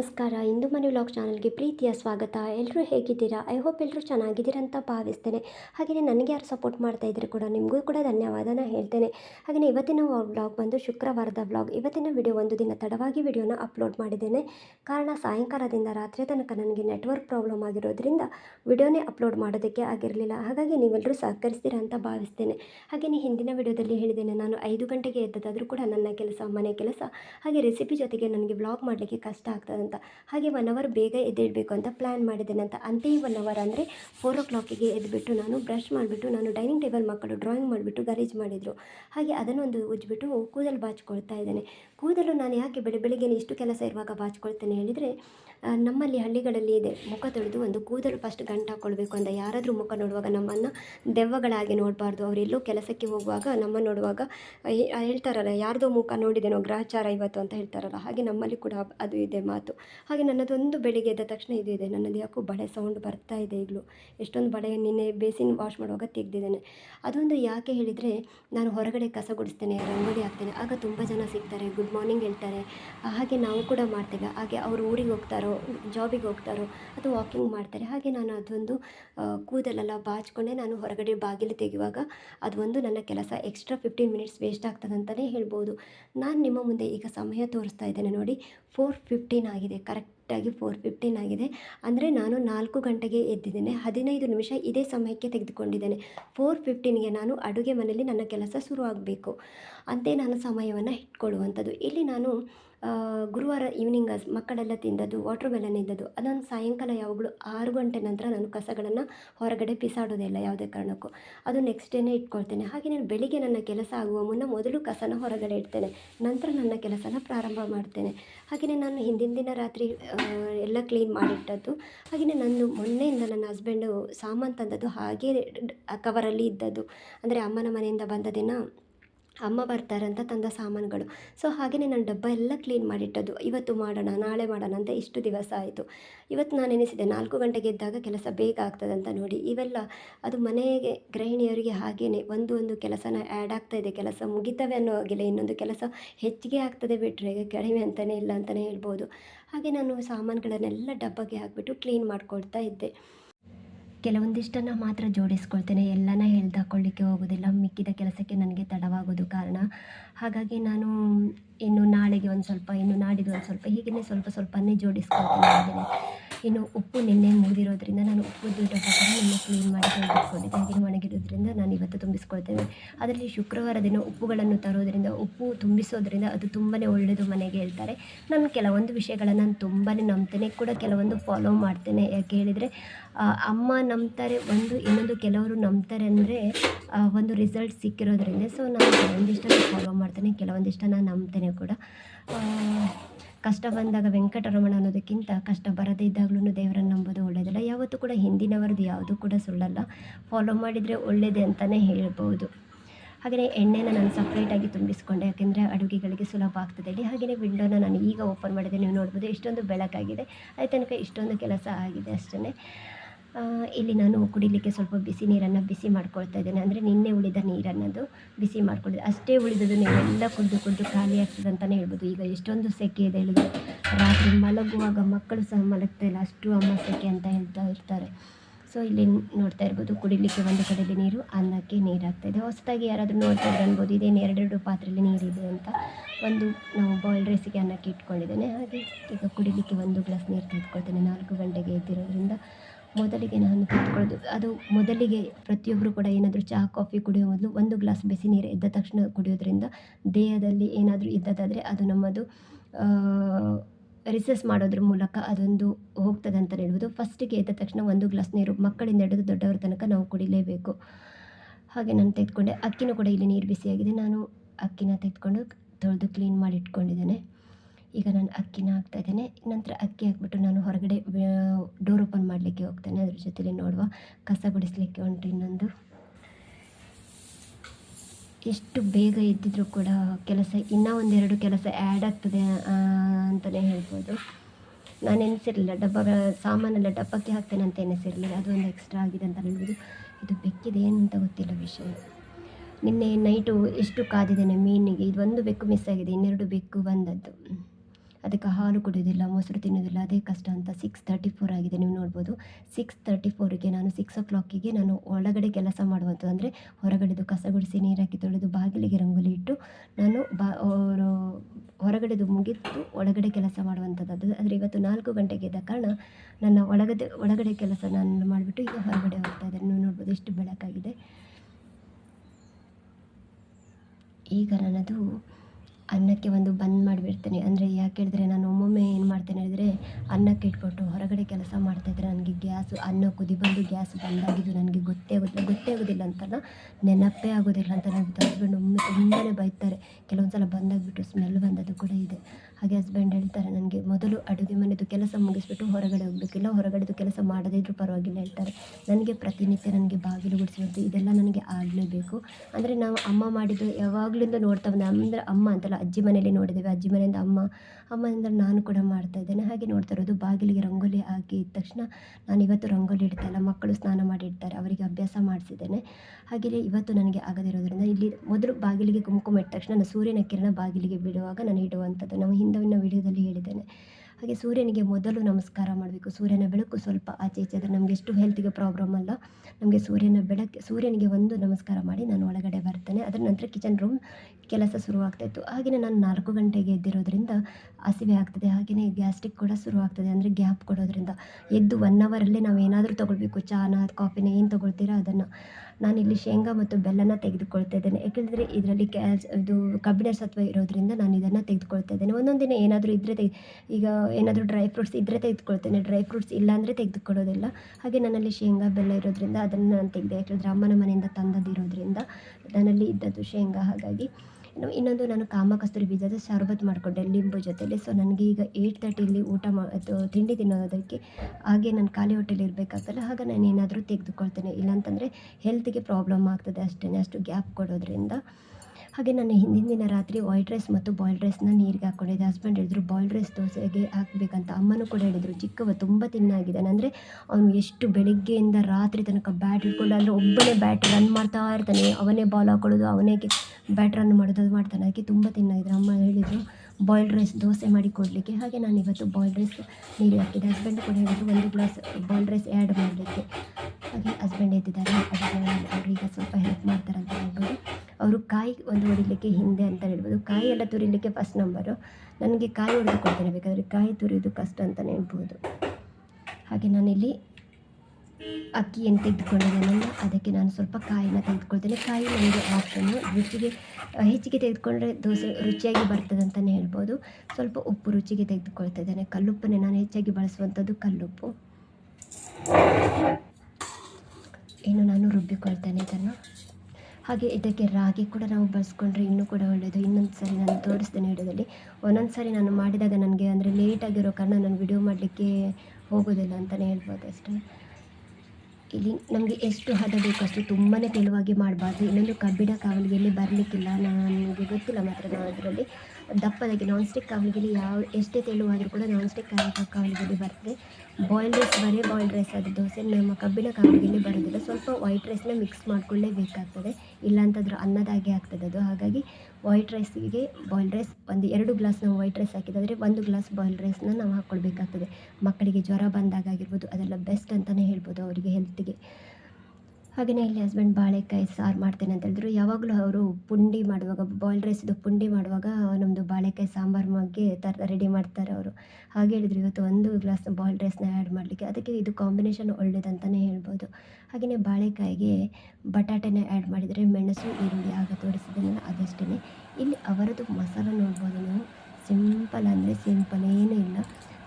ನಮಸ್ಕಾರ. ಇಂದು ಮನೆ ವ್ಲಾಗ್ ಚಾನಲ್ಗೆ ಪ್ರೀತಿಯ ಸ್ವಾಗತ. ಎಲ್ಲರೂ ಹೇಗಿದ್ದೀರಾ? ಐ ಹೋಪ್ ಎಲ್ಲರೂ ಚೆನ್ನಾಗಿದ್ದೀರಾ ಅಂತ ಭಾವಿಸ್ತೇನೆ. ಹಾಗೆಯೇ ನನಗೆ ಯಾರು ಸಪೋರ್ಟ್ ಮಾಡ್ತಾ ಇದ್ದರೆ ಕೂಡ ನಿಮಗೂ ಕೂಡ ಧನ್ಯವಾದನ ಹೇಳ್ತೇನೆ. ಹಾಗೆಯೇ ಇವತ್ತಿನ ವ್ಲಾಗ್ ಬಂದು ಶುಕ್ರವಾರದ ವ್ಲಾಗ್. ಇವತ್ತಿನ ವಿಡಿಯೋ ಒಂದು ದಿನ ತಡವಾಗಿ ವಿಡಿಯೋನ ಅಪ್ಲೋಡ್ ಮಾಡಿದ್ದೇನೆ. ಕಾರಣ ಸಾಯಂಕಾಲದಿಂದ ರಾತ್ರಿ ತನಕ ನನಗೆ ನೆಟ್ವರ್ಕ್ ಪ್ರಾಬ್ಲಮ್ ಆಗಿರೋದ್ರಿಂದ ವಿಡಿಯೋನೇ ಅಪ್ಲೋಡ್ ಮಾಡೋದಕ್ಕೆ ಆಗಿರಲಿಲ್ಲ. ಹಾಗಾಗಿ ನೀವೆಲ್ಲರೂ ಸಹಕರಿಸ್ತೀರಾ ಅಂತ ಭಾವಿಸ್ತೇನೆ. ಹಾಗೆಯೇ ಹಿಂದಿನ ವಿಡಿಯೋದಲ್ಲಿ ಹೇಳಿದ್ದೇನೆ, ನಾನು ಐದು ಗಂಟೆಗೆ ಎದ್ದದಾದರೂ ಕೂಡ ನನ್ನ ಕೆಲಸ, ಮನೆ ಕೆಲಸ, ಹಾಗೆ ರೆಸಿಪಿ ಜೊತೆಗೆ ನನಗೆ ವ್ಲಾಗ್ ಮಾಡಲಿಕ್ಕೆ ಕಷ್ಟ ಆಗ್ತದಂತ ಹಾಗೆ ಒನ್ ಅವರ್ ಬೇಗ ಎದ್ದೇಳಬೇಕು ಅಂತ ಪ್ಲ್ಯಾನ್ ಮಾಡಿದ್ದೇನೆ ಅಂತ. ಅಂತೇ ಒನ್ ಅವರ್ ಅಂದರೆ ಫೋರ್ ಓ ಕ್ಲಾಕಿಗೆ ಎದ್ದುಬಿಟ್ಟು ನಾನು ಬ್ರಷ್ ಮಾಡಿಬಿಟ್ಟು ನಾನು ಡೈನಿಂಗ್ ಟೇಬಲ್ ಮಕ್ಕಳು ಡ್ರಾಯಿಂಗ್ ಮಾಡಿಬಿಟ್ಟು ಗರೇಜ್ ಮಾಡಿದರು. ಹಾಗೆ ಅದನ್ನೊಂದು ಉಜ್ಜಿಬಿಟ್ಟು ಕೂದಲು ಬಾಚ್ಕೊಳ್ತಾ ಇದ್ದೇನೆ. ಕೂದಲು ನಾನು ಯಾಕೆ ಬೆಳೆ ಬೆಳಿಗ್ಗೆ ಇಷ್ಟು ಕೆಲಸ ಇರುವಾಗ ಬಾಚ್ಕೊಳ್ತೇನೆ ಹೇಳಿದರೆ ನಮ್ಮಲ್ಲಿ ಹಳ್ಳಿಗಳಲ್ಲಿ ಇದೆ. ಮುಖ ತೊಳೆದು ಒಂದು ಕೂದಲು ಫಸ್ಟ್ ಗಂಟು ಹಾಕ್ಕೊಳ್ಬೇಕು ಅಂತ ಯಾರಾದರೂ ಮುಖ ನೋಡುವಾಗ ನಮ್ಮನ್ನು ದೆವ್ವಗಳಾಗಿ ನೋಡಬಾರ್ದು. ಅವರೆಲ್ಲೋ ಕೆಲಸಕ್ಕೆ ಹೋಗುವಾಗ ನಮ್ಮ ನೋಡುವಾಗ ಹೇಳ್ತಾರಲ್ಲ, ಯಾರ್ದೋ ಮುಖ ನೋಡಿದೇನೋ, ಗ್ರಹಚಾರ ಇವತ್ತು ಅಂತ ಹೇಳ್ತಾರಲ್ಲ, ಹಾಗೆ ನಮ್ಮಲ್ಲಿ ಕೂಡ ಅದು ಇದೆ ಮಾತು. ಹಾಗೆ ನನ್ನದೊಂದು ಬೆಳಿಗ್ಗೆ ಎದ್ದ ತಕ್ಷಣ ಇದು ಇದೆ. ನನ್ನದು ಯಾಕೋ ಬಳೆ ಸೌಂಡ್ ಬರ್ತಾ ಇದೆ ಈಗಲೂ. ಎಷ್ಟೊಂದು ಬಳೆ ನಿನ್ನೆ ಬೇಸಿನ್ ವಾಶ್ ಮಾಡುವಾಗ ತೆಗೆದಿದ್ದೇನೆ. ಅದೊಂದು ಯಾಕೆ ಹೇಳಿದರೆ, ನಾನು ಹೊರಗಡೆ ಕಸ ಗುಡಿಸ್ತೇನೆ, ರಂಗೋಲಿ ಹಾಕ್ತೇನೆ. ಆಗ ತುಂಬ ಜನ ಸಿಗ್ತಾರೆ ಗುಡ್ ಮಾರ್ನಿಂಗ್ ಹೇಳ್ತಾರೆ. ಹಾಗೆ ನಾವು ಕೂಡ ಮಾಡ್ತೇವೆ. ಹಾಗೆ ಅವರು ಊರಿಗೆ ಹೋಗ್ತಾರೋ ಜಾಬಿಗೆ ಹೋಗ್ತಾರೋ ಅಥವಾ ವಾಕಿಂಗ್ ಮಾಡ್ತಾರೆ, ಹಾಗೆ ನಾನು ಅದೊಂದು ಕೂದಲೆಲ್ಲ ಬಾಚಿಕೊಂಡೆ. ನಾನು ಹೊರಗಡೆ ಬಾಗಿಲು ತೆಗೆಯುವಾಗ ಅದು ಒಂದು ನನ್ನ ಕೆಲಸ ಎಕ್ಸ್ಟ್ರಾ ಫಿಫ್ಟೀನ್ ಮಿನಿಟ್ಸ್ ವೇಸ್ಟ್ ಆಗ್ತದೆ ಅಂತಲೇ ಹೇಳ್ಬೋದು. ನಾನು ನಿಮ್ಮ ಮುಂದೆ ಈಗ ಸಮಯ ತೋರಿಸ್ತಾ ಇದ್ದೇನೆ ನೋಡಿ ಫೋರ್ ಫಿಫ್ಟೀನ್ ಆಗಿದೆ ಕರೆಕ್ಟಾಗಿ ಫೋರ್ ಫಿಫ್ಟೀನ್ ಆಗಿದೆ. ಅಂದರೆ ನಾನು ನಾಲ್ಕು ಗಂಟೆಗೆ ಎದ್ದಿದ್ದೇನೆ, ಹದಿನೈದು ನಿಮಿಷ ಇದೇ ಸಮಯಕ್ಕೆ ತೆಗೆದುಕೊಂಡಿದ್ದೇನೆ. ಫೋರ್ ಫಿಫ್ಟೀನ್ಗೆ ನಾನು ಅಡುಗೆ ಮನೆಯಲ್ಲಿ ನನ್ನ ಕೆಲಸ ಶುರು ಆಗಬೇಕು. ಅಂತೆ ನಾನು ಸಮಯವನ್ನು ಇಟ್ಕೊಳ್ಳುವಂಥದ್ದು. ಇಲ್ಲಿ ನಾನು ಗುರುವಾರ ಈವ್ನಿಂಗ್ ಮಕ್ಕಳೆಲ್ಲ ತಿಂದದ್ದು ವಾಟರ್ ಮೆಲನ್ ಇದ್ದದ್ದು ಅದನ್ನು ಸಾಯಂಕಾಲ ಯಾವಾಗಲೂ ಆರು ಗಂಟೆ ನಂತರ ನಾನು ಕಸಗಳನ್ನು ಹೊರಗಡೆ ಬಿಸಾಡೋದಿಲ್ಲ ಯಾವುದೇ ಕಾರಣಕ್ಕೂ. ಅದು ನೆಕ್ಸ್ಟ್ ಡೇನೇ ಇಟ್ಕೊಳ್ತೇನೆ. ಹಾಗೆ ನಾನು ಬೆಳಿಗ್ಗೆ ನನ್ನ ಕೆಲಸ ಆಗುವ ಮುನ್ನ ಮೊದಲು ಕಸನ ಹೊರಗಡೆ ಇಡ್ತೇನೆ. ನಂತರ ನನ್ನ ಕೆಲಸನ ಪ್ರಾರಂಭ ಮಾಡ್ತೇನೆ. ಹಾಗೆಯೇ ನಾನು ಹಿಂದಿನ ದಿನ ರಾತ್ರಿ ಎಲ್ಲ ಕ್ಲೀನ್ ಮಾಡಿಟ್ಟದ್ದು. ಹಾಗೆಯೇ ನಂದು ಮೊನ್ನೆಯಿಂದ ನನ್ನ ಹಸ್ಬೆಂಡು ಸಾಮಾನು ತಂದದ್ದು ಹಾಗೇ ಕವರಲ್ಲಿ ಇದ್ದದ್ದು. ಅಂದರೆ ಅಮ್ಮನ ಮನೆಯಿಂದ ಬಂದ ದಿನ ಅಮ್ಮ ಬರ್ತಾರಂತ ತಂದ ಸಾಮಾನುಗಳು. ಸೊ ಹಾಗೆಯೇ ನಾನು ಡಬ್ಬ ಎಲ್ಲ ಕ್ಲೀನ್ ಮಾಡಿಟ್ಟದ್ದು. ಇವತ್ತು ಮಾಡೋಣ, ನಾಳೆ ಮಾಡೋಣ ಅಂತ ಇಷ್ಟು ದಿವಸ ಆಯಿತು. ಇವತ್ತು ನಾನು ಎನಿಸಿದೆ ನಾಲ್ಕು ಗಂಟೆಗೆ ಇದ್ದಾಗ ಕೆಲಸ ಬೇಗ ಆಗ್ತದೆ ಅಂತ ನೋಡಿ. ಇವೆಲ್ಲ ಅದು ಮನೆಗೆ ಗೃಹಿಣಿಯರಿಗೆ ಹಾಗೆಯೇ ಒಂದು ಒಂದು ಕೆಲಸನ ಆ್ಯಡ್ ಆಗ್ತಾ ಇದೆ. ಕೆಲಸ ಮುಗಿತವೆ ಅನ್ನೋ ಹಾಗಿಲ್ಲ. ಇನ್ನೊಂದು ಕೆಲಸ ಹೆಚ್ಚಿಗೆ ಆಗ್ತದೆ ಬಿಟ್ಟರೆ ಕಡಿಮೆ ಅಂತಲೇ ಇಲ್ಲ ಅಂತಲೇ ಹೇಳ್ಬೋದು. ಹಾಗೆ ನಾನು ಸಾಮಾನುಗಳನ್ನೆಲ್ಲ ಡಬ್ಬಗೆ ಹಾಕಿಬಿಟ್ಟು ಕ್ಲೀನ್ ಮಾಡ್ಕೊಳ್ತಾ ಇದ್ದೆ. ಕೆಲವೊಂದಿಷ್ಟನ್ನು ಮಾತ್ರ ಜೋಡಿಸ್ಕೊಳ್ತೇನೆ. ಎಲ್ಲನ ಹೇಳ್ದಾಕೊಳ್ಳಿಕ್ಕೆ ಹೋಗೋದಿಲ್ಲ. ಮಿಕ್ಕಿದ ಕೆಲಸಕ್ಕೆ ನನಗೆ ತಡವಾಗೋದು ಕಾರಣ. ಹಾಗಾಗಿ ನಾನು ಇನ್ನು ನಾಳೆಗೆ ಒಂದು ಸ್ವಲ್ಪ, ಇನ್ನು ನಾಡಿದ್ದು ಒಂದು ಸ್ವಲ್ಪ ಹೀಗೇ ಸ್ವಲ್ಪ ಸ್ವಲ್ಪನೇ ಜೋಡಿಸ್ಕೊಳ್ತೇನೆ ಹಾಗೆಯೇ ಇನ್ನು ಉಪ್ಪು ನಿನ್ನೆ ಮುಗಿದಿರೋದ್ರಿಂದ ನಾನು ಉಪ್ಪು ದೊಡ್ಡ ನಿನ್ನೆ ಕ್ಲೀನ್ ಮಾಡಿ ತೆಗೆದುಕೊಂಡಿದ್ದೆ ಹಾಗೆ ಒಣಗಿರೋದ್ರಿಂದ ನಾನು ಇವತ್ತು ತುಂಬಿಸ್ಕೊಳ್ತೇನೆ. ಅದರಲ್ಲಿ ಶುಕ್ರವಾರ ದಿನ ಉಪ್ಪುಗಳನ್ನು ತರೋದ್ರಿಂದ, ಉಪ್ಪು ತುಂಬಿಸೋದ್ರಿಂದ ಅದು ತುಂಬಾ ಒಳ್ಳೆಯದು ಮನೆಗೆ ಹೇಳ್ತಾರೆ. ನಾನು ಕೆಲವೊಂದು ವಿಷಯಗಳನ್ನು ನಾನು ತುಂಬಾ ನಂಬ್ತೇನೆ, ಕೂಡ ಕೆಲವೊಂದು ಫಾಲೋ ಮಾಡ್ತೇನೆ. ಯಾಕೆ ಹೇಳಿದರೆ ಅಮ್ಮ ನಂಬ್ತಾರೆ, ಒಂದು ಇನ್ನೊಂದು ಕೆಲವರು ನಂಬ್ತಾರೆ ಅಂದರೆ ಒಂದು ರಿಸಲ್ಟ್ ಸಿಕ್ಕಿರೋದ್ರಿಂದ. ಸೊ ನಾನು ಕೆಲವೊಂದಿಷ್ಟ ಫಾಲೋ ಮಾಡ್ತೇನೆ, ಕೆಲವೊಂದಿಷ್ಟನ್ನು ನಂಬ್ತೇನೆ ಕೂಡ. ಕಷ್ಟ ಬಂದಾಗ ವೆಂಕಟರಮಣ ಅನ್ನೋದಕ್ಕಿಂತ ಕಷ್ಟ ಬರದೇ ಇದ್ದಾಗಲೂ ದೇವರನ್ನು ನಂಬೋದು ಒಳ್ಳೆಯದಲ್ಲ ಯಾವತ್ತೂ ಕೂಡ ಹಿಂದಿನವರದ್ದು ಯಾವುದೂ ಕೂಡ ಸುಳ್ಳಲ್ಲ. ಫಾಲೋ ಮಾಡಿದರೆ ಒಳ್ಳೆಯದೇ ಅಂತಲೇ ಹೇಳ್ಬೋದು. ಹಾಗೆಯೇ ಎಣ್ಣೆನ ನಾನು ಸಪ್ರೇಟಾಗಿ ತುಂಬಿಸ್ಕೊಂಡೆ. ಯಾಕೆಂದರೆ ಅಡುಗೆಗಳಿಗೆ ಸುಲಭ ಆಗ್ತದೆ ಹೇಳಿ ಹಾಗೆಯೇ ವಿಂಡೋನ ನಾನು ಈಗ ಓಪನ್ ಮಾಡಿದೆ. ನೀವು ನೋಡ್ಬೋದು ಇಷ್ಟೊಂದು ಬೆಳಕಾಗಿದೆ. ಅದೇ ತನಕ ಇಷ್ಟೊಂದು ಕೆಲಸ ಆಗಿದೆ ಅಷ್ಟೇ ಇಲ್ಲಿ ನಾನು ಕುಡಿಲಿಕ್ಕೆ ಸ್ವಲ್ಪ ಬಿಸಿ ನೀರನ್ನು ಬಿಸಿ ಮಾಡ್ಕೊಳ್ತಾ ಇದ್ದೇನೆ. ಅಂದರೆ ನಿನ್ನೆ ಉಳಿದ ನೀರನ್ನದು ಬಿಸಿ ಮಾಡ್ಕೊಂಡಿದ್ದೆ ಅಷ್ಟೇ ಉಳಿದದ್ದು ನೀರೆಲ್ಲ ಕುಡಿದು ಕುಡಿದು ಖಾಲಿ ಆಗ್ತದೆ ಅಂತಲೇ ಹೇಳ್ಬೋದು. ಈಗ ಎಷ್ಟೊಂದು ಸೆಕೆ ಇದೆ ಹೇಳಿದ್ರೆ. ರಾತ್ರಿ ಮಲಗುವಾಗ ಮಕ್ಕಳು ಸಹ ಮಲಗ್ತಾ ಇಲ್ಲ. ಅಷ್ಟು ಅಮ್ಮ ಸೆಕೆ ಅಂತ ಹೇಳ್ತಾ ಇರ್ತಾರೆ. ಸೊ ಇಲ್ಲಿ ನೋಡ್ತಾ ಇರ್ಬೋದು, ಕುಡಿಲಿಕ್ಕೆ ಒಂದು ಕಡೆಯಲ್ಲಿ ನೀರು, ಅನ್ನಕ್ಕೆ ನೀರು ಆಗ್ತಾ ಇದೆ. ಹೊಸದಾಗಿ ಯಾರಾದರೂ ನೋಡ್ತಾ ಇದ್ರೆ ಅನ್ಬೋದು ಇದೇನು ಎರಡೆರಡು ಪಾತ್ರೆಯಲ್ಲಿ ನೀರಿದೆ ಅಂತ. ಒಂದು ನಾವು ಬಾಯ್ಲ್ ರೈಸಿಗೆ ಅನ್ನಕ್ಕೆ ಇಟ್ಕೊಂಡಿದ್ದೇನೆ. ಹಾಗೆ ಈಗ ಕುಡಿಲಿಕ್ಕೆ ಒಂದು ಗ್ಲಾಸ್ ನೀರು ತೆಗೆದುಕೊಳ್ತೇನೆ ನಾಲ್ಕು ಗಂಟೆಗೆ ಎದ್ದಿರೋದ್ರಿಂದ. ಮೊದಲಿಗೆ ನಾನು ಕುತ್ಕೊಳ್ಳೋದು, ಅದು ಮೊದಲಿಗೆ ಪ್ರತಿಯೊಬ್ಬರು ಕೂಡ ಏನಾದರೂ ಚಹಾ, ಕಾಫಿ ಕುಡಿಯೋ ಮೊದಲು ಒಂದು ಗ್ಲಾಸ್ ಬಿಸಿ ನೀರು ಎದ್ದ ತಕ್ಷಣ ಕುಡಿಯೋದ್ರಿಂದ ದೇಹದಲ್ಲಿ ಏನಾದರೂ ಇದ್ದದಾದರೆ ಅದು ನಮ್ಮದು ರಿಸರ್ಚ್ ಮಾಡೋದ್ರ ಮೂಲಕ ಅದೊಂದು ಹೋಗ್ತದೆ ಅಂತ ಹೇಳ್ಬೋದು. ಫಸ್ಟಿಗೆ ಎದ್ದ ತಕ್ಷಣ ಒಂದು ಗ್ಲಾಸ್ ನೀರು ಮಕ್ಕಳಿಂದ ಹಿಡಿದು ದೊಡ್ಡವರ ತನಕ ನಾವು ಕುಡಿಲೇಬೇಕು. ಹಾಗೆ ನಾನು ತೆಗೆದುಕೊಂಡೆ. ಅಕ್ಕಿನೂ ಕೂಡ ಇಲ್ಲಿ ನೀರು ಬಿಸಿಯಾಗಿದೆ. ನಾನು ಅಕ್ಕಿನ ತೆಗೆದುಕೊಂಡು ತೊಳೆದು ಕ್ಲೀನ್ ಮಾಡಿ ಇಟ್ಕೊಂಡಿದ್ದೇನೆ. ಈಗ ನಾನು ಅಕ್ಕಿನ ಹಾಕ್ತಾ ಇದ್ದೇನೆ. ನಂತರ ಅಕ್ಕಿ ಹಾಕ್ಬಿಟ್ಟು ನಾನು ಹೊರಗಡೆ ಡೋರ್ ಓಪನ್ ಮಾಡಲಿಕ್ಕೆ ಹೋಗ್ತೇನೆ. ಅದ್ರ ಜೊತೆಲಿ ನೋಡುವ. ಕಸ ಗುಡಿಸ್ಲಿಕ್ಕೆ ಉಂಟು ಇನ್ನೊಂದು. ಎಷ್ಟು ಬೇಗ ಎದ್ದಿದ್ರು ಕೂಡ ಕೆಲಸ, ಇನ್ನೂ ಒಂದೆರಡು ಕೆಲಸ ಆ್ಯಡ್ ಆಗ್ತದೆ ಅಂತಲೇ ಹೇಳ್ಬೋದು. ನಾನು ಎನಿಸಿರಲಿಲ್ಲ ಡಬ್ಬ, ಸಾಮಾನೆಲ್ಲ ಡಬ್ಬಕ್ಕೆ ಹಾಕ್ತೇನೆ ಅಂತ ಎನಿಸಿರಲಿಲ್ಲ ಅದು ಒಂದು ಎಕ್ಸ್ಟ್ರಾ ಆಗಿದೆ ಅಂತ ಹೇಳ್ಬೋದು. ಇದು ಬೆಕ್ಕಿದೆ ಅಂತ ಗೊತ್ತಿಲ್ಲ ವಿಷಯ. ನಿನ್ನೆ ನೈಟು ಎಷ್ಟು ಕಾದಿದ್ದೇನೆ ಮೀನಿಗೆ? ಇದು ಒಂದು ಬೆಕ್ಕು ಮಿಸ್ ಆಗಿದೆ. ಇನ್ನೆರಡು ಬೆಕ್ಕು ಬಂದದ್ದು. ಅದಕ್ಕೆ ಹಾಲು ಕುಡಿಯೋದಿಲ್ಲ ಮೊಸರು ತಿನ್ನೋದಿಲ್ಲ, ಅದೇ ಕಷ್ಟ ಅಂತ ಸಿಕ್ಸ್ ತರ್ಟಿ ಫೋರ್ ಆಗಿದೆ, ನೀವು ನೋಡ್ಬೋದು. ಸಿಕ್ಸ್ ತರ್ಟಿ ಫೋರಿಗೆ ನಾನು ಸಿಕ್ಸ್ ಓ ಕ್ಲಾಕಿಗೆ ನಾನು ಒಳಗಡೆ ಕೆಲಸ ಮಾಡುವಂಥದ್ದು ಅಂದರೆ ಹೊರಗಡೆದು ಕಸ ಗುಡಿಸಿ ನೀರಾಕಿ ತೊಳೆದು ಬಾಗಿಲಿಗೆ ರಂಗೋಲಿ ಇಟ್ಟು ನಾನು ಬಾ ಹೊರಗಡೆದು ಮುಗಿದು ಒಳಗಡೆ ಕೆಲಸ ಮಾಡುವಂಥದ್ದು. ಅದು ಆದರೆ ಇವತ್ತು ನಾಲ್ಕು ಗಂಟೆಗೆ ಇದ್ದ ಕಾರಣ ನನ್ನ ಒಳಗಡೆ ಒಳಗಡೆ ಕೆಲಸ ನಾನು ಮಾಡಿಬಿಟ್ಟು ಈಗ ಹೊರಗಡೆ ಹೋಗ್ತಾ ಇದ್ದೇನೆ. ನೀವು ನೋಡ್ಬೋದು ಎಷ್ಟು ಬೆಳಕಾಗಿದೆ. ಈಗ ನನ್ನದು ಅನ್ನಕ್ಕೆ ಒಂದು ಬಂದ್ ಮಾಡಿಬಿಡ್ತೇನೆ. ಅಂದರೆ ಯಾಕೆ ಹೇಳಿದ್ರೆ ನಾನು ಒಮ್ಮೊಮ್ಮೆ ಏನು ಮಾಡ್ತೇನೆ ಹೇಳಿದರೆ ಅನ್ನಕ್ಕೆ ಇಟ್ಬಿಟ್ಟು ಹೊರಗಡೆ ಕೆಲಸ ಮಾಡ್ತಾಯಿದ್ರೆ ನನಗೆ ಗ್ಯಾಸು, ಅನ್ನ ಕುದಿ ಬಂದು ಗ್ಯಾಸ್ ಬಂದಾಗಿದ್ದು ನನಗೆ ಗೊತ್ತೇ ಆಗೋದಿಲ್ಲ. ಗೊತ್ತೇ ಆಗೋದಿಲ್ಲ ಅಂತಲ್ಲ, ನೆನಪೇ ಆಗೋದಿಲ್ಲ ಅಂತ ನನ್ನ ಹಸ್ಬೆಂಡ್ ಒಮ್ಮೆ ತುಂಬಾ ಬೈತಾರೆ. ಕೆಲವೊಂದು ಸಲ ಬಂದಾಗಿಬಿಟ್ಟು ಸ್ಮೆಲ್ ಬಂದದ್ದು ಕೂಡ ಇದೆ. ಹಾಗೆ ಹಸ್ಬೆಂಡ್ ಹೇಳ್ತಾರೆ, ನನಗೆ ಮೊದಲು ಅಡುಗೆ ಮನೆಯದು ಕೆಲಸ ಮುಗಿಸ್ಬಿಟ್ಟು ಹೊರಗಡೆ ಹೋಗಬೇಕಿಲ್ಲ, ಹೊರಗಡೆದು ಕೆಲಸ ಮಾಡದೇ ಇದ್ದರೂ ಪರವಾಗಿಲ್ಲ, ಹೇಳ್ತಾರೆ. ನನಗೆ ಪ್ರತಿನಿತ್ಯ ನನಗೆ ಬಾಗಿಲು ಗುಡಿಸುವಂಥದ್ದು ಇದೆಲ್ಲ ನನಗೆ ಆಗಲೇಬೇಕು ಅಂದರೆ ನಾವು ಅಮ್ಮ ಮಾಡಿದ್ದು ಯಾವಾಗಲಿಂದ ನೋಡ್ತಾ ಬಂದೆ ಅಂದರೆ ಅಮ್ಮ ಅಂತಲ್ಲ, ಅಜ್ಜಿ ಮನೆಯಲ್ಲಿ ನೋಡಿದ್ದೇವೆ, ಅಜ್ಜಿ ಮನೆಯಿಂದ ಅಮ್ಮ ಅಮ್ಮನಿಂದ ನಾನು ಕೂಡ ಮಾಡ್ತಾ ಇದ್ದೇನೆ. ಹಾಗೆ ನೋಡ್ತಾ ಇರೋದು, ಬಾಗಿಲಿಗೆ ರಂಗೋಲಿ ಹಾಕಿದ ತಕ್ಷಣ ನಾನು ಇವತ್ತು ರಂಗೋಲಿ ಇಡ್ತಾ ಇಲ್ಲ ಮಕ್ಕಳು ಸ್ನಾನ ಮಾಡಿ ಇಡ್ತಾರೆ. ಅವರಿಗೆ ಅಭ್ಯಾಸ ಮಾಡಿಸಿದ್ದೇನೆ. ಹಾಗೆಯೇ ಇವತ್ತು ನನಗೆ ಆಗದಿರೋದ್ರಿಂದ ಇಲ್ಲಿ ಮೊದಲು ಬಾಗಿಲಿಗೆ ಕುಂಕುಮ ಇಟ್ಟ ತಕ್ಷಣ ಸೂರ್ಯನ ಕಿರಣ ಬಾಗಿಲಿಗೆ ಬಿಡುವಾಗ ನಾನು ಇಡುವಂಥದ್ದು. ನಾವು ಹಿಂದಿನ ವಿಡಿಯೋದಲ್ಲಿ ಹೇಳಿದ್ದೇನೆ. ಹಾಗೆ ಸೂರ್ಯನಿಗೆ ಮೊದಲು ನಮಸ್ಕಾರ ಮಾಡಬೇಕು. ಸೂರ್ಯನ ಬೆಳಕು ಸ್ವಲ್ಪ ಆಚೆ ಈಚೆ ಆದರೆ ನಮಗೆ ಎಷ್ಟು ಹೆಲ್ತಿಗೆ ಪ್ರಾಬ್ಲಮ್ ಅಲ್ಲ. ನಮಗೆ ಸೂರ್ಯನ ಬೆಳಕು, ಸೂರ್ಯನಿಗೆ ಒಂದು ನಮಸ್ಕಾರ ಮಾಡಿ ನಾನು ಒಳಗಡೆ ಬರ್ತೇನೆ. ಅದರ ನಂತರ ಕಿಚನ್ ರೂಮ್ ಕೆಲಸ ಶುರುವಾಗ್ತಾಯಿತ್ತು. ಹಾಗೆಯೇ ನಾನು ನಾಲ್ಕು ಗಂಟೆಗೆ ಎದ್ದಿರೋದ್ರಿಂದ ಹಸಿವೆ ಆಗ್ತದೆ. ಹಾಗೆಯೇ ಗ್ಯಾಸ್ಟ್ರಿಕ್ ಕೂಡ ಶುರುವಾಗ್ತದೆ. ಅಂದರೆ ಗ್ಯಾಪ್ ಕೊಡೋದ್ರಿಂದ ಎದ್ದು ಒನ್ ಅವರಲ್ಲೇ ನಾವು ಏನಾದರೂ ತೊಗೊಳ್ಬೇಕು. ಚಾನ ಕಾಫಿನ ಏನು ತೊಗೊಳ್ತೀರಾ ಅದನ್ನು. ನಾನಿಲ್ಲಿ ಶೇಂಗಾ ಮತ್ತು ಬೆಲ್ಲನ ತೆಗೆದುಕೊಳ್ತಾ ಇದ್ದೇನೆ. ಯಾಕೆಂದರೆ ಇದರಲ್ಲಿ ಕ್ಯಾಲ್ಸ್ ಇದು ಕಬ್ಬಿಣ ಸತ್ವ ಇರೋದ್ರಿಂದ ನಾನು ಇದನ್ನು ತೆಗೆದುಕೊಳ್ತಾ ಇದ್ದೇನೆ. ಒಂದೊಂದು ದಿನ ಏನಾದರೂ ಇದ್ದರೆ ಈಗ ಏನಾದರೂ ಡ್ರೈ ಫ್ರೂಟ್ಸ್ ಇದ್ದರೆ ತೆಗೆದುಕೊಳ್ತೇನೆ. ಡ್ರೈ ಫ್ರೂಟ್ಸ್ ಇಲ್ಲಾಂದರೆ ತೆಗೆದುಕೊಳ್ಳೋದಿಲ್ಲ. ಹಾಗೆ ನನ್ನಲ್ಲಿ ಶೇಂಗಾ ಬೆಲ್ಲ ಇರೋದ್ರಿಂದ ಅದನ್ನು ನಾನು ತೆಗೆದೆ. ಯಾಕಂದರೆ ಅಮ್ಮನ ಮನೆಯಿಂದ ತಂದದಿರೋದ್ರಿಂದ ನನ್ನಲ್ಲಿ ಇದ್ದದ್ದು ಶೇಂಗಾ ಹಾಗಾಗಿ. ಇನ್ನು ಇನ್ನೊಂದು ನಾನು ಕಾಮ ಕಸ್ತೂರಿ ಬೀಜದ ಶರ್ಬತ್ ಮಾಡಿಕೊಂಡೆ ಲಿಂಬು ಜೊತೆಲಿ. ಸೊ ನನಗೆ ಈಗ ಏಯ್ಟ್ ತರ್ಟಿಲಿ ಊಟ ಮಾ ತಿಂಡಿ ತಿನ್ನೋದಕ್ಕೆ ಹಾಗೆ ನಾನು ಖಾಲಿ ಹೊಟ್ಟೆಲಿ ಇರಬೇಕಾಗಲ್ಲ ಆಗ ನಾನು ಏನಾದರೂ ತೆಗೆದುಕೊಳ್ತೇನೆ. ಇಲ್ಲಾಂತಂದರೆ ಹೆಲ್ತ್ಗೆ ಪ್ರಾಬ್ಲಮ್ ಆಗ್ತದೆ ಅಷ್ಟೇ ಅಷ್ಟು ಗ್ಯಾಪ್ ಕೊಡೋದ್ರಿಂದ. ಹಾಗೆ ನಾನು ಹಿಂದಿನ ದಿನ ರಾತ್ರಿ ವೈಟ್ ರೈಸ್ ಮತ್ತು ಬಾಯ್ಲ್ಡ್ ರೈಸ್ನ ನೀರಿಗೆ ಹಾಕ್ಕೊಂಡಿದ್ದೆ ಹಸ್ಬೆಂಡ್ ಹೇಳಿದ್ರು ಬಾಯ್ಲ್ ರೈಸ್ ದೋಸೆಗೆ ಹಾಕಬೇಕಂತ. ಅಮ್ಮನೂ ಕೂಡ ಹೇಳಿದರು ಚಿಕ್ಕವ ತುಂಬ ತಿನ್ನಾಗಿದ್ದಾನೆ ಅಂದರೆ ಅವನು ಎಷ್ಟು ಬೆಳಿಗ್ಗೆಯಿಂದ ರಾತ್ರಿ ತನಕ ಬ್ಯಾಟ್ ಹಿಡ್ಕೊಂಡು ಅಂದರೆ ಒಬ್ಬನೇ ಬ್ಯಾಟ್ ರನ್ ಮಾಡ್ತಾ ಇರ್ತಾನೆ. ಅವನೇ ಬಾಲ್ ಹಾಕೊಳ್ಳೋದು, ಅವನೇ ಬ್ಯಾಟ್ ರನ್ ಮಾಡೋದು, ಅದು ಮಾಡ್ತಾನೆ. ಅದಕ್ಕೆ ತುಂಬ ತಿನ್ನಾಗಿದೆ ಅಮ್ಮ ಹೇಳಿದರು ಬಾಯ್ಲ್ಡ್ ರೈಸ್ ದೋಸೆ ಮಾಡಿ ಕೊಡಲಿಕ್ಕೆ. ಹಾಗೆ ನಾನು ಇವತ್ತು ಬಾಯ್ಲ್ಡ್ ರೈಸ್ ನೀರು ಹಾಕಿದ್ದೆ ಹಸ್ಬೆಂಡ್ ಕೂಡ ಹೇಳಿದ್ರು ಒಂದು ಗ್ಲಾಸ್ ಬಾಯ್ಲ್ಡ್ ರೈಸ್ ಆ್ಯಡ್ ಮಾಡಲಿಕ್ಕೆ. ಹಾಗೆ ಹಸ್ಬೆಂಡ್ ಎದ್ದಿದ್ದಾರೆ ಅದಕ್ಕೆ ಅವ್ರಿಗೆ ಸ್ವಲ್ಪ ಹೆಲ್ಪ್ ಮಾಡ್ತಾರೆ ಅಂತ ಹೇಳ್ಬೋದು. ಅವರು ಕಾಯಿ ಒಂದು ಹೊಡಿಲಿಕ್ಕೆ ಹಿಂದೆ ಅಂತ ಹೇಳ್ಬೋದು. ಕಾಯಿ ಎಲ್ಲ ತುರಿಲಿಕ್ಕೆ ಫಸ್ಟ್ ನಂಬರು ನನಗೆ ಕಾಯಿ ಹೊಡೆದು ಕೊಡ್ತೇನೆ. ಬೇಕಾದರೆ ಕಾಯಿ ತುರಿಯೋದು ಕಷ್ಟ ಅಂತಲೇ ಹೇಳ್ಬೋದು ಹಾಗೆ ನಾನಿಲ್ಲಿ ಅಕ್ಕಿಯನ್ನು ತೆಗೆದುಕೊಂಡಿದ್ದೇನಲ್ಲ ಅದಕ್ಕೆ ನಾನು ಸ್ವಲ್ಪ ಕಾಯಿನ ತೆಗೆದುಕೊಳ್ತೇನೆ. ಕಾಯಿ ನನಗೆ ಆಪ್ಷನ್ನು ರುಚಿಗೆ ಹೆಚ್ಚಿಗೆ ತೆಗೆದುಕೊಂಡ್ರೆ ದೋಸೆ ರುಚಿಯಾಗಿ ಬರ್ತದೆ ಅಂತಲೇ ಹೇಳ್ಬೋದು. ಸ್ವಲ್ಪ ಉಪ್ಪು ರುಚಿಗೆ ತೆಗೆದುಕೊಳ್ತಾ ಇದ್ದೇನೆ. ಕಲ್ಲುಪ್ಪನ್ನೇ ನಾನು ಹೆಚ್ಚಾಗಿ ಬಳಸುವಂಥದ್ದು ಕಲ್ಲುಪ್ಪು. ಇನ್ನು ನಾನು ರುಬ್ಬಿಕೊಳ್ತೇನೆ ಇದನ್ನು. ಹಾಗೆ ಇದಕ್ಕೆ ರಾಗಿ ಕೂಡ ನಾವು ಬಳಸ್ಕೊಂಡ್ರೆ ಇನ್ನೂ ಕೂಡ ಒಳ್ಳೆಯದು. ಇನ್ನೊಂದು ಸಾರಿ ನಾನು ತೋರಿಸ್ತೇನೆ ವಿಡಿಯೋದಲ್ಲಿ. ಒಂದೊಂದು ಸಾರಿ ನಾನು ಮಾಡಿದಾಗ ನನಗೆ ಅಂದರೆ ಲೇಟಾಗಿರೋ ಕಾರಣ ನಾನು ವಿಡಿಯೋ ಮಾಡಲಿಕ್ಕೆ ಹೋಗೋದಿಲ್ಲ ಅಂತಲೇ ಹೇಳ್ಬೋದು ಅಷ್ಟೇ. ಇಲ್ಲಿ ನಮಗೆ ಎಷ್ಟು ಹದ ಅಷ್ಟು ತುಂಬಾ ತೆಳುವಾಗಿ ಮಾಡಬಾರ್ದು. ಇನ್ನೊಂದು ಕಬ್ಬಿಣ ಕಾವಲಿಗೆಯಲ್ಲಿ ಬರಲಿಕ್ಕಿಲ್ಲ. ನನಗೆ ಗೊತ್ತಿಲ್ಲ ಮಾತ್ರ ನಾವು ಅದರಲ್ಲಿ ದಪ್ಪದಾಗಿ ನಾನ್ ಸ್ಟಿಕ್ ಕಾವಲಿಗೆಲಿ ಯಾವ, ಎಷ್ಟೇ ತೆಳುವಾದರೂ ಕೂಡ ನಾನ್ ಸ್ಟಿಕ್ ಕಾವಲಿಗೆಲಿ ಬರ್ತದೆ. ಬಾಯ್ಲ್ಡ್ ರೈಸ್ ಬರೀ ಬಾಯ್ಲ್ಡ್ ರೈಸ್ ಅದು ದೋಸೆ, ನಮ್ಮ ಕಬ್ಬಿನ ಕಾವಲಿಗೆಲಿ ಬರೋದಿಲ್ಲ. ಸ್ವಲ್ಪ ವೈಟ್ ರೈಸ್ನ ಮಿಕ್ಸ್ ಮಾಡಿಕೊಳ್ಳೇಬೇಕಾಗ್ತದೆ. ಇಲ್ಲಾಂತಂದ್ರೆ ಅನ್ನದಾಗೆ ಆಗ್ತದೆ ಅದು. ಹಾಗಾಗಿ ವೈಟ್ ರೈಸಿಗೆ ಬಾಯ್ಲ್ಡ್ ರೈಸ್ ಒಂದು ಎರಡು ಗ್ಲಾಸ್ ನಾವು ವೈಟ್ ರೈಸ್ ಹಾಕಿದರೆ ಒಂದು ಗ್ಲಾಸ್ ಬಾಯ್ಲ್ಡ್ ರೈಸ್ನ ನಾವು ಹಾಕ್ಕೊಳ್ಬೇಕಾಗ್ತದೆ. ಮಕ್ಕಳಿಗೆ ಜ್ವರ ಬಂದಾಗ ಆಗಿರ್ಬೋದು ಅದೆಲ್ಲ ಬೆಸ್ಟ್ ಅಂತಲೇ ಹೇಳ್ಬೋದು ಅವರಿಗೆ ಹೆಲ್ತಿಗೆ ಹಾಗೆಯೇ ಇಲ್ಲಿ ಹಸ್ಬೆಂಡ್ ಬಾಳೆಕಾಯಿ ಸಾರು ಮಾಡ್ತೇನೆ ಅಂತ ಹೇಳಿದ್ರು. ಯಾವಾಗಲೂ ಅವರು ಪುಂಡಿ ಮಾಡುವಾಗ ಬಾಯ್ಲ್ಡ್ ರೈಸ್ದು ಪುಂಡಿ ಮಾಡುವಾಗ ನಮ್ಮದು ಬಾಳೆಕಾಯಿ ಸಾಂಬಾರು ಮಗ್ಗೆ ತರ ರೆಡಿ ಮಾಡ್ತಾರೆ ಅವರು. ಹಾಗೆ ಹೇಳಿದ್ರು ಇವತ್ತು ಒಂದು ಗ್ಲಾಸ್ ಬಾಯ್ಲ್ಡ್ ರೈಸ್ನ ಆ್ಯಡ್ ಮಾಡಲಿಕ್ಕೆ. ಅದಕ್ಕೆ ಇದು ಕಾಂಬಿನೇಷನ್ ಒಳ್ಳೇದಂತಲೇ ಹೇಳ್ಬೋದು. ಹಾಗೆಯೇ ಬಾಳೆಕಾಯಿಗೆ ಬಟಾಟೆನ ಆ್ಯಡ್ ಮಾಡಿದರೆ ಮೆಣಸು ಈರುಳ್ಳಿ ಆಗ ತೋರಿಸಿದ್ದೇನಲ್ಲ ಅದಷ್ಟೇ ಇಲ್ಲಿ ಅವರದ್ದು ಮಸಾಲ ನೋಡ್ಬೋದು ನಾವು. ಸಿಂಪಲ್ ಅಂದರೆ ಸಿಂಪಲ್ ಏನೂ ಇಲ್ಲ.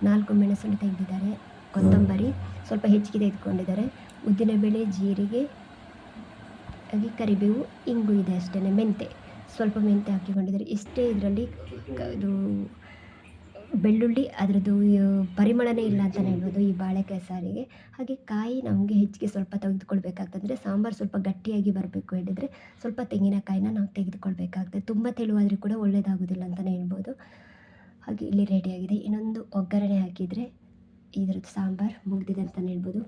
ನಾಲ್ಕು ಮೆಣಸನ್ನು ತೆಗೆದಿದ್ದಾರೆ ಕೊತ್ತಂಬರಿ. ಸ್ವಲ್ಪ ಹೆಚ್ಚಿಗೆ ತೆಗೆದುಕೊಂಡಿದ್ದಾರೆ. ಉದ್ದಿನಬೇಳೆ ಜೀರಿಗೆ, ಹಾಗೆ ಕರಿಬೇವು, ಇಂಗು ಇದೆ ಅಷ್ಟೇ ಮೆಂತೆ ಸ್ವಲ್ಪ ಮೆಂತೆ ಹಾಕಿಕೊಂಡಿದ್ದಾರೆ. ಇಷ್ಟೇ ಇದರಲ್ಲಿ ಇದು ಬೆಳ್ಳುಳ್ಳಿ, ಅದರದ್ದು ಪರಿಮಳನೇ ಇಲ್ಲ ಅಂತಲೇ ಹೇಳ್ಬೋದು ಈ ಬಾಳೆಕಾಯಿ ಸಾರಿಗೆ. ಹಾಗೆ ಕಾಯಿ ನಮಗೆ ಹೆಚ್ಚಿಗೆ ಸ್ವಲ್ಪ ತೆಗೆದುಕೊಳ್ಬೇಕಾಗ್ತದೆ. ಸಾಂಬಾರು ಸ್ವಲ್ಪ ಗಟ್ಟಿಯಾಗಿ ಬರಬೇಕು ಹೇಳಿದರೆ ಸ್ವಲ್ಪ ತೆಂಗಿನಕಾಯಿನ ನಾವು ತೆಗೆದುಕೊಳ್ಬೇಕಾಗ್ತದೆ. ತುಂಬ ತೆಳುವಾದರೆ ಕೂಡ ಒಳ್ಳೆಯದಾಗೋದಿಲ್ಲ ಅಂತಲೇ ಹೇಳ್ಬೋದು. ಹಾಗೆ ಇಲ್ಲಿ ರೆಡಿಯಾಗಿದೆ ಇನ್ನೊಂದು ಒಗ್ಗರಣೆ ಹಾಕಿದರೆ ಇದರದ್ದು ಸಾಂಬಾರು ಮುಗಿದಿದೆ ಅಂತಲೇ ಹೇಳ್ಬೋದು.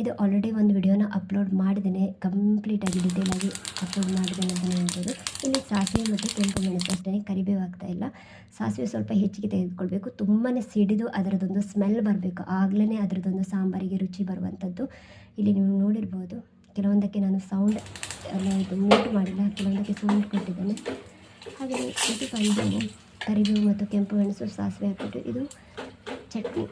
ಇದು ಆಲ್ರೆಡಿ ಒಂದು ವಿಡಿಯೋನ ಅಪ್ಲೋಡ್ ಮಾಡಿದ್ದೇನೆ. ಕಂಪ್ಲೀಟಾಗಿ ಡೀಟೇಲಾಗಿ ಅಪ್ಲೋಡ್ ಮಾಡಿದ್ದೇನೆ ಅಂತಲೇ ಹೇಳ್ಬೋದು. ಇಲ್ಲಿ ಸಾಸಿವೆ ಮತ್ತು ಕೆಂಪು ಮೆಣಸು ಅಷ್ಟೇ, ಕರಿಬೇವು ಆಗ್ತಾ ಇಲ್ಲ. ಸಾಸಿವೆ ಸ್ವಲ್ಪ ಹೆಚ್ಚಿಗೆ ತೆಗೆದುಕೊಳ್ಬೇಕು. ತುಂಬಾ ಸಿಡಿದು ಅದರದ್ದೊಂದು ಸ್ಮೆಲ್ ಬರಬೇಕು. ಆಗಲೇ ಅದರದ್ದೊಂದು ಸಾಂಬಾರಿಗೆ ರುಚಿ ಬರುವಂಥದ್ದು. ಇಲ್ಲಿ ನೀವು ನೋಡಿರ್ಬೋದು, ಕೆಲವೊಂದಕ್ಕೆ ನಾನು ಸೌಂಡ್ ಇದು ಮ್ಯೂಟ್ ಮಾಡಿಲ್ಲ. ಕೆಲವೊಂದಕ್ಕೆ ಸೌಂಡ್ ಕೊಟ್ಟಿದ್ದೇನೆ. ಹಾಗೆ ಇದು ಬಂದು ಕರಿಬೇವು ಮತ್ತು ಕೆಂಪು ಮೆಣಸು, ಸಾಸಿವೆ ಹಾಕ್ಬಿಟ್ಟು ಇದು ಚಟ್ನಿ.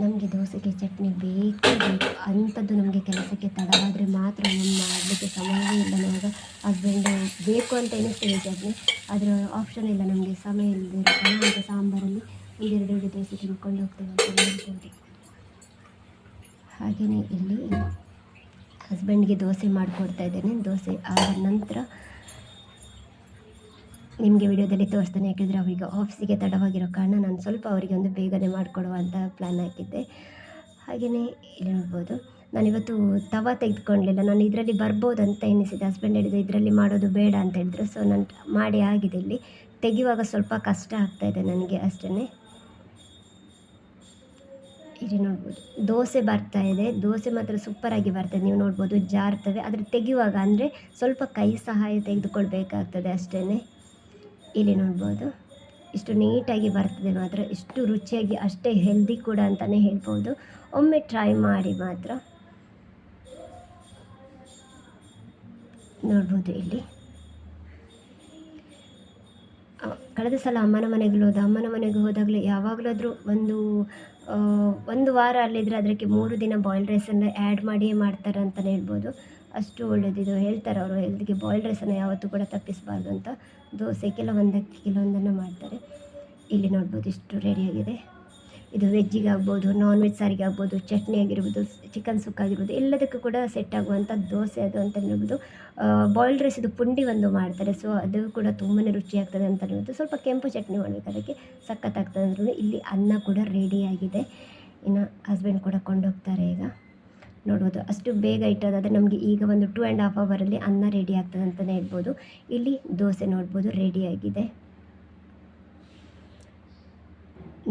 ನಮಗೆ ದೋಸೆಗೆ ಚಟ್ನಿ ಬೇಕೇ, ಬೇಕು. ಅಂಥದ್ದು ನಮಗೆ ಕೆಲಸಕ್ಕೆ ತಡವಾದರೆ ಮಾತ್ರ ನಮ್ಮ ಮಾಡಲಿಕ್ಕೆ ಸಮಯ ಇಲ್ಲ ನಮಗೆ. ಹಸ್ಬೆಂಡ್ ಬೇಕು ಅಂತ ಎನಿಸ್ತದೆ ಚಟ್ನಿ. ಅದರ ಆಪ್ಷನ್ ಇಲ್ಲ ನಮಗೆ. ಸಮಯ ಇಲ್ಲದೆ ಅಂತ ಸಾಂಬಾರಲ್ಲಿ ಒಂದೆರಡು ದೋಸೆ ತಿನ್ಕೊಂಡು ಹೋಗ್ತೇವೆ ಅಂತ ಹೇಳ್ಬೋದು. ಹಾಗೆಯೇ ಇಲ್ಲಿ ಹಸ್ಬೆಂಡ್ಗೆ ದೋಸೆ ಮಾಡಿಕೊಡ್ತಾ ಇದ್ದೇನೆ. ದೋಸೆ ಆದ ನಂತರ ನಿಮಗೆ ವಿಡಿಯೋದಲ್ಲಿ ತೋರಿಸ್ತಾನೆ ಯಾಕೆಂದರೆ ಅವರಿಗೆ ಆಫೀಸಿಗೆ ತಡವಾಗಿರೋ ಕಾರಣ ನಾನು ಸ್ವಲ್ಪ ಅವರಿಗೆ ಒಂದು ಬೇಗನೆ ಮಾಡಿಕೊಡುವಂಥ ಪ್ಲ್ಯಾನ್ ಹಾಕಿದ್ದೆ. ಹಾಗೆಯೇ ಇಲ್ಲಿ ನೋಡ್ಬೋದು ನಾನಿವತ್ತು ತವ ತೆಗೆದುಕೊಂಡಿಲ್ಲ ನಾನು ಇದರಲ್ಲಿ ಬರ್ಬೋದು ಅಂತ ಎನಿಸಿದೆ ಹಸ್ಬೆಂಡ್ ಹೇಳಿದ್ರು, ಇದರಲ್ಲಿ ಮಾಡೋದು ಬೇಡ ಅಂತ ಹೇಳಿದ್ರು. ಸೊ ನಾನು ಮಾಡಿ ಆಗಿದೆ ಇಲ್ಲಿ. ತೆಗೆಯುವಾಗ ಸ್ವಲ್ಪ ಕಷ್ಟ ಆಗ್ತಾ ಇದೆ ನನಗೆ ಅಷ್ಟೇ ಇಲ್ಲಿ ನೋಡ್ಬೋದು. ದೋಸೆ ಬರ್ತಾ ಇದೆ. ದೋಸೆ ಮಾತ್ರ ಸೂಪರಾಗಿ ಬರ್ತದೆ. ನೀವು ನೋಡ್ಬೋದು ಜಾರ್ತವೆ. ಆದರೆ ತೆಗೆಯುವಾಗ ಅಂದರೆ ಸ್ವಲ್ಪ ಕೈ ಸಹಾಯ ತೆಗೆದುಕೊಳ್ಬೇಕಾಗ್ತದೆ ಅಷ್ಟೇ ಇಲ್ಲಿ ನೋಡ್ಬೋದು. ಇಷ್ಟು ನೀಟಾಗಿ ಬರ್ತದೆ ಮಾತ್ರ. ಇಷ್ಟು ರುಚಿಯಾಗಿ, ಅಷ್ಟೇ ಹೆಲ್ದಿ ಕೂಡ ಅಂತಲೇ ಹೇಳ್ಬೋದು. ಒಮ್ಮೆ ಟ್ರೈ ಮಾಡಿ ಮಾತ್ರ. ನೋಡ್ಬೋದು ಇಲ್ಲಿ. ಕಳೆದ ಸಲ ಅಮ್ಮನ ಮನೆಗೆ ಹೋದ, ಅಮ್ಮನ ಮನೆಗೆ ಹೋದಾಗಲೇ ಯಾವಾಗಲಾದರೂ ಒಂದು ಒಂದು ವಾರ ಅಲ್ಲಿದ್ದರೆ ಅದಕ್ಕೆ ಮೂರು ದಿನ ಬಾಯ್ಲ್ ರೈಸನ್ನು ಆ್ಯಡ್ ಮಾಡಿಯೇ ಮಾಡ್ತಾರೆ ಅಂತಲೇ ಹೇಳ್ಬೋದು. ಅಷ್ಟು ಒಳ್ಳೆಯದಿದು ಹೇಳ್ತಾರೆ ಅವರು ಹೆಲ್ತ್ಗೆ ಬಾಯ್ಲ್ಡ್ ರೈಸನ್ನು ಯಾವತ್ತೂ ಕೂಡ ತಪ್ಪಿಸಬಾರ್ದು ಅಂತ ದೋಸೆ ಕೆಲವೊಂದಕ್ಕೆ ಕೆಲವೊಂದನ್ನು ಮಾಡ್ತಾರೆ. ಇಲ್ಲಿ ನೋಡ್ಬೋದು ಇಷ್ಟು ರೆಡಿಯಾಗಿದೆ ಇದು ವೆಜ್ಜಿಗೆ ಆಗ್ಬೋದು ನಾನ್ ವೆಜ್ ಸಾರಿಗೆ ಆಗ್ಬೋದು, ಚಟ್ನಿ ಆಗಿರ್ಬೋದು ಚಿಕನ್ ಸುಕ್ಕ ಆಗಿರ್ಬೋದು, ಎಲ್ಲದಕ್ಕೂ ಕೂಡ ಸೆಟ್ ಆಗುವಂಥ ದೋಸೆ ಅದು ಅಂತ ಹೇಳ್ಬೋದು. ಬಾಯ್ಲ್ಡ್ ರೈಸ್ ಇದು ಪುಂಡಿ ಒಂದು ಮಾಡ್ತಾರೆ. ಸೊ ಅದು ಕೂಡ ತುಂಬಾ ರುಚಿಯಾಗ್ತದೆ ಅಂತ ಹೇಳ್ಬೋದು. ಸ್ವಲ್ಪ ಕೆಂಪು ಚಟ್ನಿ ಮಾಡಬೇಕು. ಅದಕ್ಕೆ ಸಖತ್ತಾಗ್ತದೆ ಅಂದ್ರೂ ಇಲ್ಲಿ ಅನ್ನ ಕೂಡ ರೆಡಿಯಾಗಿದೆ ಇನ್ನು ಹಸ್ಬೆಂಡ್ ಕೂಡ ಕೊಂಡೋಗ್ತಾರೆ ಈಗ. ನೋಡ್ಬೋದು. ಅಷ್ಟು ಬೇಗ ಇಟ್ಟೋದಾದರೆ ನಮಗೆ ಈಗ ಒಂದು ಟೂ ಆ್ಯಂಡ್ ಹಾಫ್ ಅವರಲ್ಲಿ ಅನ್ನ ರೆಡಿ ಆಗ್ತದೆ ಅಂತಲೇ ಹೇಳ್ಬೋದು. ಇಲ್ಲಿ ದೋಸೆ ನೋಡ್ಬೋದು ರೆಡಿಯಾಗಿದೆ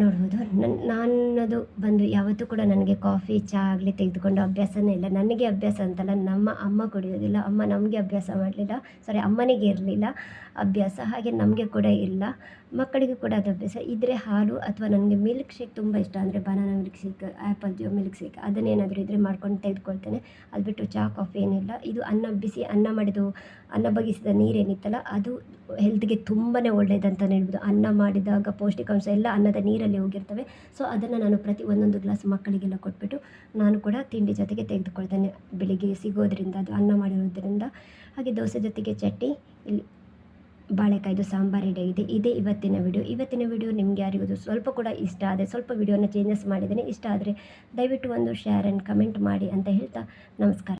ನೋಡ್ಬೋದು. ನನ್ನ ನಾನದು ಬಂದು ಯಾವತ್ತೂ ಕೂಡ ನನಗೆ ಕಾಫಿ ಚಹಾ ಆಗಲಿ ತೆಗೆದುಕೊಂಡು ಅಭ್ಯಾಸನೇ ಇಲ್ಲ. ನನಗೆ ಅಭ್ಯಾಸ ಅಂತಲ್ಲ, ನಮ್ಮ ಅಮ್ಮ ಕುಡಿಯೋದಿಲ್ಲ ಅಮ್ಮ ನಮಗೆ ಅಭ್ಯಾಸ ಮಾಡಲಿಲ್ಲ. ಸಾರಿ ಅಮ್ಮನಿಗೆ ಇರಲಿಲ್ಲ. ಅಭ್ಯಾಸ ಹಾಗೆ ನಮಗೆ ಕೂಡ ಇಲ್ಲ. ಮಕ್ಕಳಿಗೂ ಕೂಡ ಅದು ಅಭ್ಯಾಸ. ಇದ್ದರೆ ಹಾಲು ಅಥವಾ ನನಗೆ ಮಿಲ್ಕ್ ಶೇಕ್ ತುಂಬ ಇಷ್ಟ. ಅಂದರೆ ಬನಾನಾ ಮಿಲ್ಕ್ ಶೇಕ್ ಆ್ಯಪಲ್ ಜೋ ಮಿಲ್ಕ್ ಶೇಕ್ ಅದನ್ನೇನಾದರೂ ಇದ್ದರೆ ಮಾಡ್ಕೊಂಡು ತೆಗೆದುಕೊಳ್ತೇನೆ. ಅದು ಬಿಟ್ಟು ಚಹಾ ಕಾಫಿ ಏನಿಲ್ಲ. ಇದು ಅನ್ನ ಬಿಸಿ ಅನ್ನ ಮಾಡಿದ್ದು, ಅನ್ನ ಬಗಿಸಿದ ನೀರೇನಿತ್ತಲ್ಲ ಅದು ಹೆಲ್ತ್ಗೆ ತುಂಬಾ ಒಳ್ಳೆಯದಂತ ಹೇಳ್ಬೋದು. ಅನ್ನ ಮಾಡಿದಾಗ ಪೌಷ್ಟಿಕಾಂಶ ಎಲ್ಲ ಅನ್ನದ ನೀರಲ್ಲಿ ಹೋಗಿರ್ತವೆ. ಸೊ ಅದನ್ನು ನಾನು ಪ್ರತಿ ಒಂದೊಂದು ಗ್ಲಾಸ್ ಮಕ್ಕಳಿಗೆಲ್ಲ ಕೊಟ್ಬಿಟ್ಟು ನಾನು ಕೂಡ ತಿಂಡಿ ಜೊತೆಗೆ ತೆಗೆದುಕೊಳ್ತೇನೆ. ಬೆಳಿಗ್ಗೆ ಸಿಗೋದರಿಂದ ಅದು ಅನ್ನ ಮಾಡಿರೋದ್ರಿಂದ. ಹಾಗೆ ದೋಸೆ ಜೊತೆಗೆ ಚಟ್ನಿ, ಇಲ್ಲಿ ಬಾಳೆಕಾಯ್ದು ಸಾಂಬಾರ್ ರೆಡಿ ಇದೆ, ಇದೇ ಇವತ್ತಿನ ವಿಡಿಯೋ ಇವತ್ತಿನ ವಿಡಿಯೋ ನಿಮಗೆ ಯಾರಿಗೂ ಸ್ವಲ್ಪ ಕೂಡ ಇಷ್ಟ ಆದರೆ, ಸ್ವಲ್ಪ ವಿಡಿಯೋನ ಚೇಂಜಸ್ ಮಾಡಿದ್ದೇನೆ ಇಷ್ಟ ಆದರೆ ದಯವಿಟ್ಟು ಒಂದು ಶೇರ್ ಆ್ಯಂಡ್ ಕಮೆಂಟ್ ಮಾಡಿ ಅಂತ ಹೇಳ್ತಾ ನಮಸ್ಕಾರ.